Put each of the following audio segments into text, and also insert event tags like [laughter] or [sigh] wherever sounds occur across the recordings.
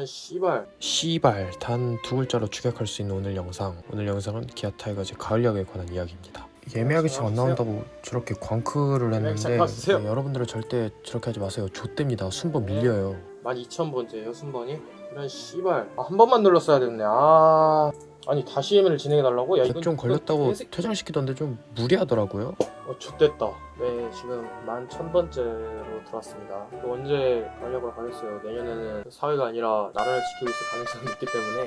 이런 씨발. 씨발 단 두 글자로 축약할 수 있는 오늘 영상. 오늘 영상은 기아 타이거즈 가을 야구에 관한 이야기입니다. 예매하기 지금 안 나온다고 저렇게 광크를 했는데. 네, 여러분들은 절대 저렇게 하지 마세요. 좆됩니다. 순번 밀려요. 12,000번째예요 순번이. 이런 씨발. 아, 한 번만 눌렀어야 됐네. 아 아니 다시 예매를 진행해 달라고? 야 이건 좀 걸렸다고 개새끼- 퇴장시키던데 좀 무리하더라고요. 어 X됐다. 네 지금 11,000번째로 들어왔습니다. 또 언제 가려고 가겠어요? 내년에는 사회가 아니라 나라를 지키고 있을 가능성이 있기 때문에.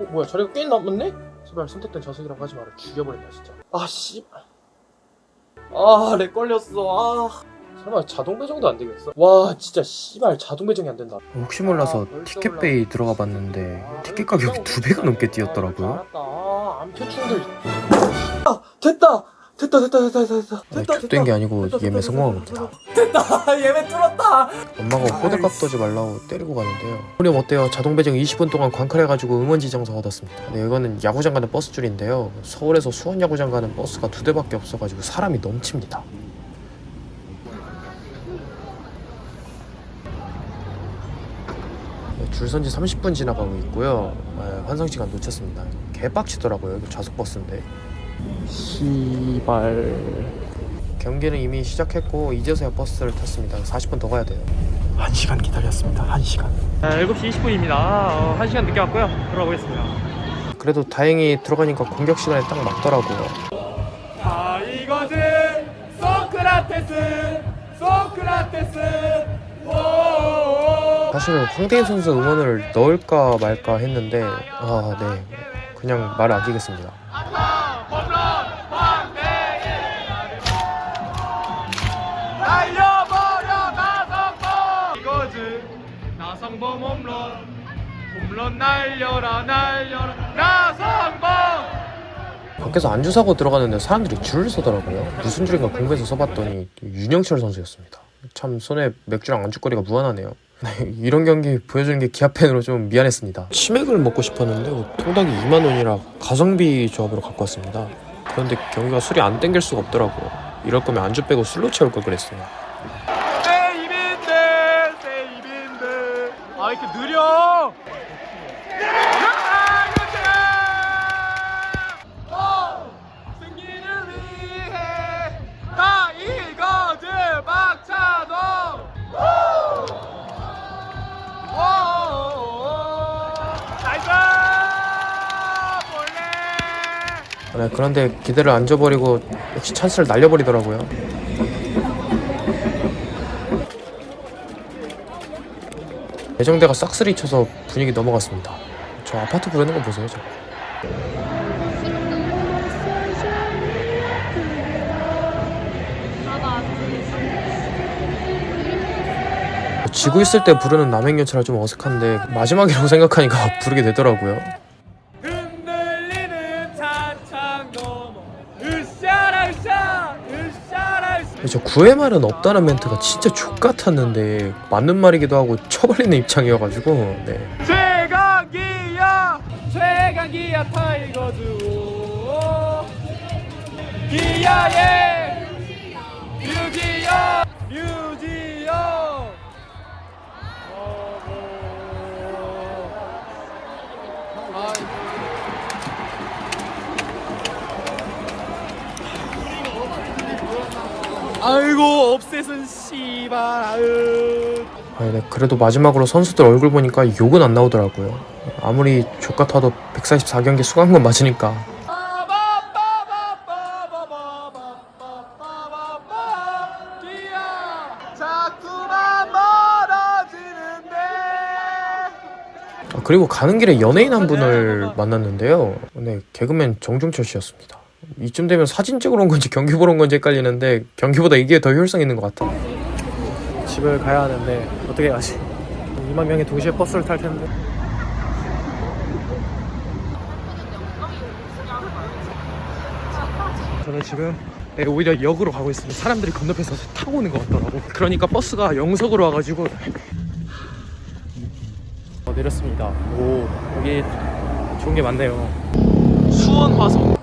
어 뭐야 자리가 꽤 남았네? 제발 선택된 좌석이라고 하지 마라. 죽여버린다 진짜. 아 씨발 아렉 걸렸어. 아 설마 자동 배정도 안 되겠어? 와 진짜 씨발 자동 배정이 안 된다 혹시 몰라서 아, 티켓베이 들어가 봤는데 티켓 가격이 두 배가 넘게 뛰었더라고요 알았다. 아, 암표충들. 아, 됐다. 됐다, 됐다, 됐다, 됐다. 네, 됐다, 족된 게 아니고 됐다, 예매 됐다, 성공한 됐다, 겁니다 됐다. [laughs] 예매 뚫었다. 엄마가 호들갑 떠지 말라고 때리고 가는데요. 그럼 어때요? 자동 배정 20분 동안 광칼해가지고 응원 지정서 얻었습니다. 네, 이거는 야구장 가는 버스 줄인데요. 서울에서 수원 야구장 가는 버스가 두 대밖에 없어가지고 사람이 넘칩니다. 줄선지 30분 지나가고 있고요. 네, 환승 시간 놓쳤습니다. 개빡치더라고요. 좌석 버스인데. 시발. 경기는 이미 시작했고 이제서야 버스를 탔습니다. 40분 더 가야 돼요. 1시간 기다렸습니다. 1시간. 아, 7시 20분입니다. 어, 1시간 늦게 왔고요. 들어가 보겠습니다. 그래도 다행히 들어가니까 공격 시간에 딱 맞더라고요. 아, 이거는 소크라테스! 소크라테스! 오! 사실 황대인 선수 응원을 넣을까 말까 했는데 아 네 그냥 말을 아끼겠습니다. 밖에서 안주 사고 들어가는데 사람들이 줄을 서더라고요. 무슨 줄인가 궁금해서 써봤더니 윤영철 선수였습니다. 참 손에 맥주랑 안주거리가 무한하네요. 네, 이런 경기 보여주는 게 기아 팬으로 좀 미안했습니다. 치맥을 먹고 싶었는데 통닭이 2만 원이라 가성비 조합으로 갖고 왔습니다. 그런데 경기가 술이 안 땡길 수가 없더라고요. 이럴 거면 안주 빼고 술로 채울 걸 그랬어요. 세이빈드 세이빈드 아 이렇게 느려 네, 그런데 기대를 안 줘버리고 역시 찬스를 날려버리더라고요. 예정대가 싹쓸이 쳐서 분위기 넘어갔습니다. 저 아파트 부르는 거 보세요, 저. 지고 있을 때 부르는 남행열차라 좀 어색한데 마지막이라고 생각하니까 [laughs] 부르게 되더라고요. 저 구회 말은 없다는 멘트가 진짜 족 같았는데 맞는 말이기도 하고 쳐버리는 입장이어가지고 네. 최강기야! 최강기야 타이거즈. 오 기아의 류지영 아이고 업셋은 씨발 아유 아니, 네, 그래도 마지막으로 선수들 얼굴 보니까 욕은 안 나오더라고요. 아무리 족 같아도 144경기 수강한 건 맞으니까 아, 그리고 가는 길에 연예인 한 분을 만났는데요. 네, 개그맨 정중철 씨였습니다. 이쯤 되면 사진 찍으러 온 건지 경기 보러 온 건지 헷갈리는데 경기보다 이게 더 효율성 있는 것 같아. 집을 가야 하는데 어떻게 가지? 2만 명이 동시에 버스를 탈 텐데. 저는 지금 네, 오히려 역으로 가고 있습니다. 사람들이 건너편에서 타고 오는 것 같더라고. 그러니까 버스가 영석으로 와가지고 어, 내렸습니다. 오 여기 좋은 게 많네요. 수원 화성.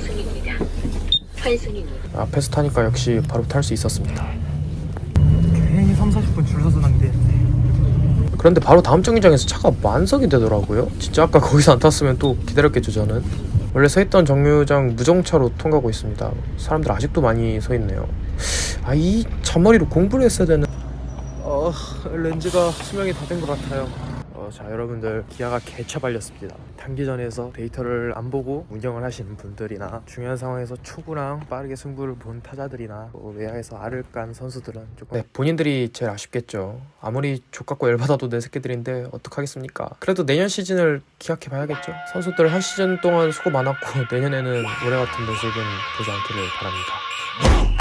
환승입니다. 앞에서 타니까 역시 바로 탈 수 있었습니다. 괜히 3, 40분 줄 서서 낭비했네. 그런데 바로 다음 정류장에서 차가 만석이 되더라고요. 진짜 아까 거기서 안 탔으면 또 기다렸겠죠 저는. 원래 서 있던 정류장 무정차로 통과하고 있습니다. 사람들 아직도 많이 서 있네요. 아 이 잔머리로 공부를 했어야 되는. 어 렌즈가 수명이 다 된 것 같아요. 어, 자 여러분들 기아가 개차 발렸습니다. 단기전에서 데이터를 안 보고 운영을 하시는 분들이나 중요한 상황에서 초구랑 빠르게 승부를 본 타자들이나 뭐 외야에서 알을 깐 선수들은 조금 네, 본인들이 제일 아쉽겠죠. 아무리 족같고 열받아도 내 새끼들인데 어떡하겠습니까? 그래도 내년 시즌을 기약해 봐야겠죠. 선수들 한 시즌 동안 수고 많았고 내년에는 올해 같은 모습은 보지 않기를 바랍니다.